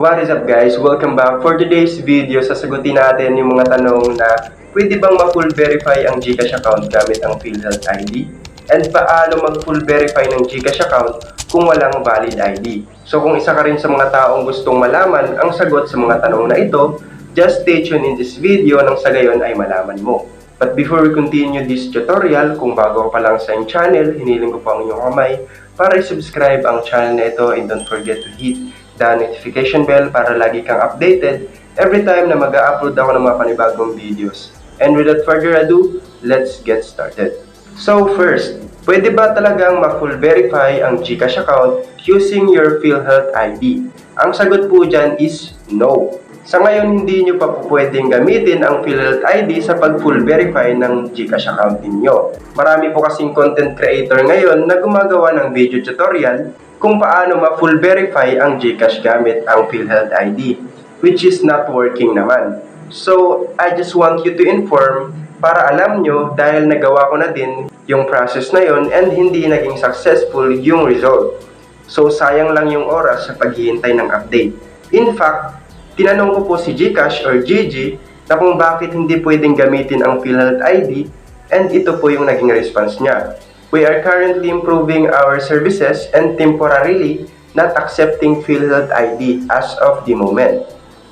What is up guys? Welcome back. For today's video, sasagutin natin yung mga tanong na pwede bang ma-full verify ang Gcash account gamit ang PhilHealth ID? And paano mag-full verify ng Gcash account kung walang valid ID? So kung isa ka rin sa mga taong gustong malaman ang sagot sa mga tanong na ito, just stay tuned in this video nang sa gayon ay malaman mo. But before we continue this tutorial, kung bago pa lang sa channel, hiniling ko po ang inyong kamay para i-subscribe ang channel na ito and don't forget to hit the notification bell para lagi kang updated every time na mag upload ako ng mga panibagong videos. And without further ado, let's get started. So first, pwede ba talagang ma-full verify ang Gcash account using your PhilHealth ID? Ang sagot po dyan is no. Sa ngayon, hindi nyo pa po pwedeng gamitin ang PhilHealth ID sa pag-full verify ng Gcash account ninyo. Marami po kasing content creator ngayon na gumagawa ng video tutorial kung paano ma-full verify ang Gcash gamit ang PhilHealth ID, which is not working naman. So, I just want you to inform para alam nyo dahil nagawa ko na din yung process na yon and hindi naging successful yung result. So, sayang lang yung oras sa paghihintay ng update. In fact, tinanong ko po si Gcash or Gigi na kung bakit hindi pwedeng gamitin ang PhilHealth ID and ito po yung naging response niya. We are currently improving our services and temporarily not accepting PhilHealth ID as of the moment.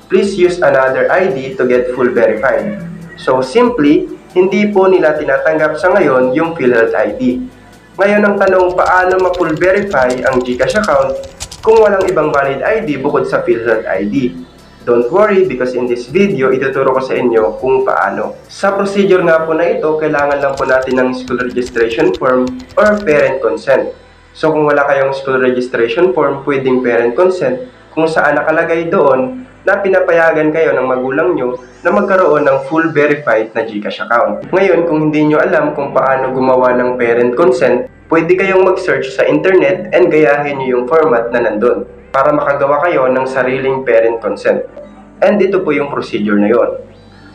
Please use another ID to get full verified. So simply, hindi po nila tinatanggap sa ngayon yung PhilHealth ID. Ngayon ang tanong paano ma-full verify ang Gcash account kung walang ibang valid ID bukod sa PhilHealth ID. Don't worry because in this video, ituturo ko sa inyo kung paano. Sa procedure nga po na ito, kailangan lang po natin ng school registration form or parent consent. So kung wala kayong school registration form, pwedeng parent consent kung saan nakalagay doon na pinapayagan kayo ng magulang nyo na magkaroon ng full verified na Gcash account. Ngayon, kung hindi nyo alam kung paano gumawa ng parent consent, pwede kayong mag-search sa internet and gayahin nyo yung format na nandun para makagawa kayo ng sariling parent consent. And ito po yung procedure na yon.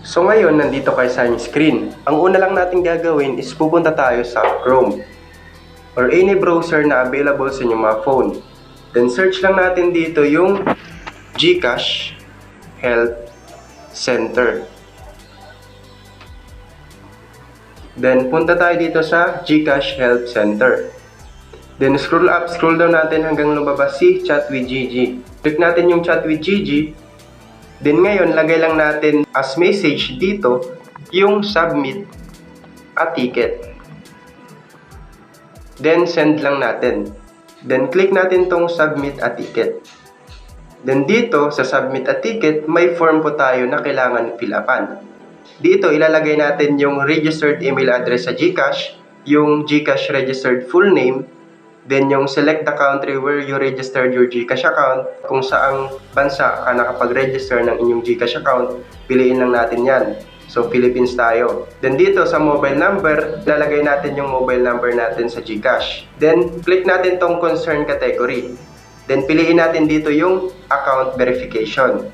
So ngayon, nandito kayo sa inyong screen. Ang una lang natin gagawin is pupunta tayo sa Chrome or any browser na available sa inyong mga phone. Then search lang natin dito yung Gcash Health Center. Then punta tayo dito sa Gcash Health Center. Then scroll up, scroll down natin hanggang lumabas si Chat with Gigi. Click natin yung Chat with Gigi. Then ngayon, lagay lang natin as message dito yung submit a ticket. Then send lang natin. Then click natin tong submit a ticket. Then dito sa submit a ticket, may form po tayo na kailangan fill upan. Dito ilalagay natin yung registered email address sa GCash, yung GCash registered full name, then yung select the country where you registered your GCash account, kung saang bansa ka nakapag-register ng inyong GCash account, piliin lang natin yan. So, Philippines tayo. Then dito sa mobile number, lalagay natin yung mobile number natin sa GCash. Then, click natin tong concern category. Then, piliin natin dito yung account verification.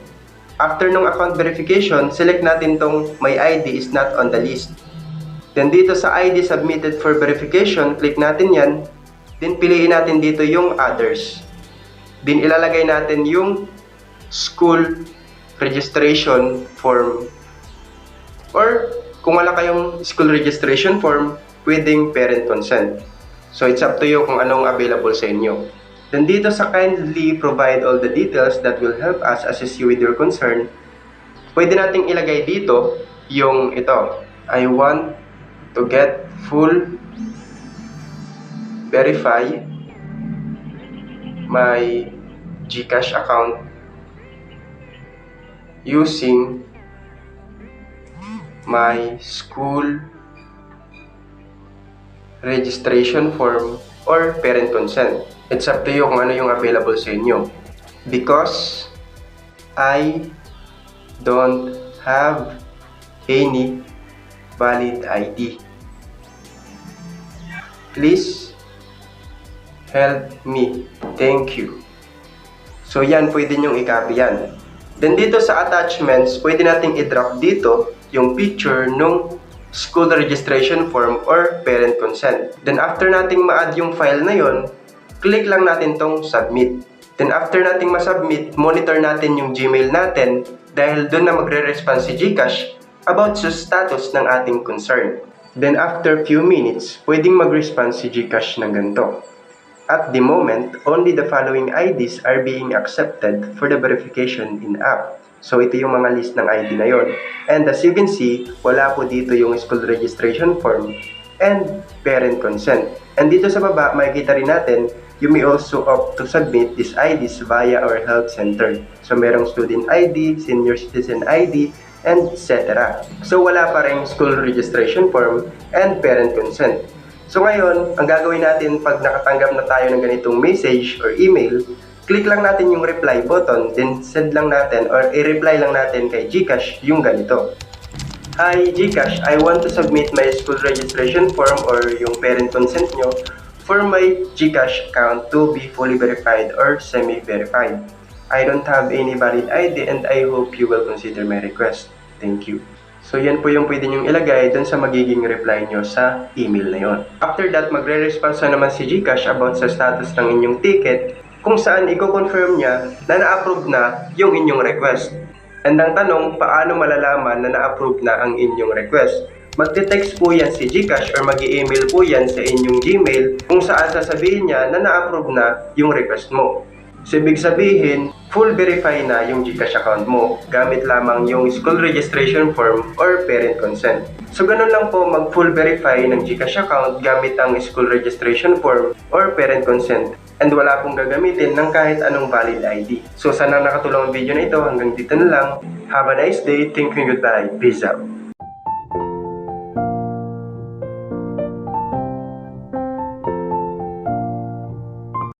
After nung account verification, select natin tong my ID is not on the list. Then dito sa ID submitted for verification, click natin yan. Then piliin natin dito yung others. Then ilalagay natin yung school registration form. Or kung wala kayong school registration form, pwedeng parent consent. So it's up to you kung anong available sa inyo. Then dito sa kindly provide all the details that will help us assist you with your concern, pwede nating ilagay dito yung ito. I want to get full verify my GCash account using my school registration form or parent consent. It's up to you kung ano yung available sa inyo. Because I don't have any valid ID. Please help me. Thank you. So yan, pwede nyong i-copy yan. Then dito sa attachments, pwede nating i-drop dito yung picture nung school registration form or parent consent. Then after nating ma-add yung file na yon, click lang natin tong submit. Then after nating masubmit, monitor natin yung Gmail natin dahil doon na magre-response si Gcash about sa status ng ating concern. Then after few minutes, pwedeng mag-response si Gcash ng ganito. At the moment, only the following IDs are being accepted for the verification in app. So ito yung mga list ng ID na yon. And as you can see, wala po dito yung school registration form and parent consent. And dito sa baba, makikita rin natin, you may also opt to submit these IDs via our health center. So merong student ID, senior citizen ID, and etc. So wala pa rin school registration form and parent consent. So ngayon, ang gagawin natin pag nakatanggap na tayo ng ganitong message or email, click lang natin yung reply button, then send lang natin or i-reply lang natin kay Gcash yung ganito. Hi Gcash, I want to submit my school registration form or yung parent consent nyo for my Gcash account to be fully verified or semi-verified. I don't have any valid ID and I hope you will consider my request. Thank you. So yan po yung pwede nyong ilagay dun sa magiging reply nyo sa email na yon. After that, magre-response na naman si Gcash about sa status ng inyong ticket kung saan i-confirm niya na na-approve na yung inyong request. And ang tanong, paano malalaman na na-approve na ang inyong request? Magte-text po yan si Gcash or mag email po yan sa inyong Gmail kung saan sasabihin niya na na-approve na yung request mo. So, ibig sabihin, full verify na yung Gcash account mo gamit lamang yung school registration form or parent consent. So, ganun lang po mag full verify ng Gcash account gamit ang school registration form or parent consent and wala pong gagamitin ng kahit anong valid ID. So, sana nakatulong ang video na ito. Hanggang dito na lang. Have a nice day. Thank you goodbye. Peace out.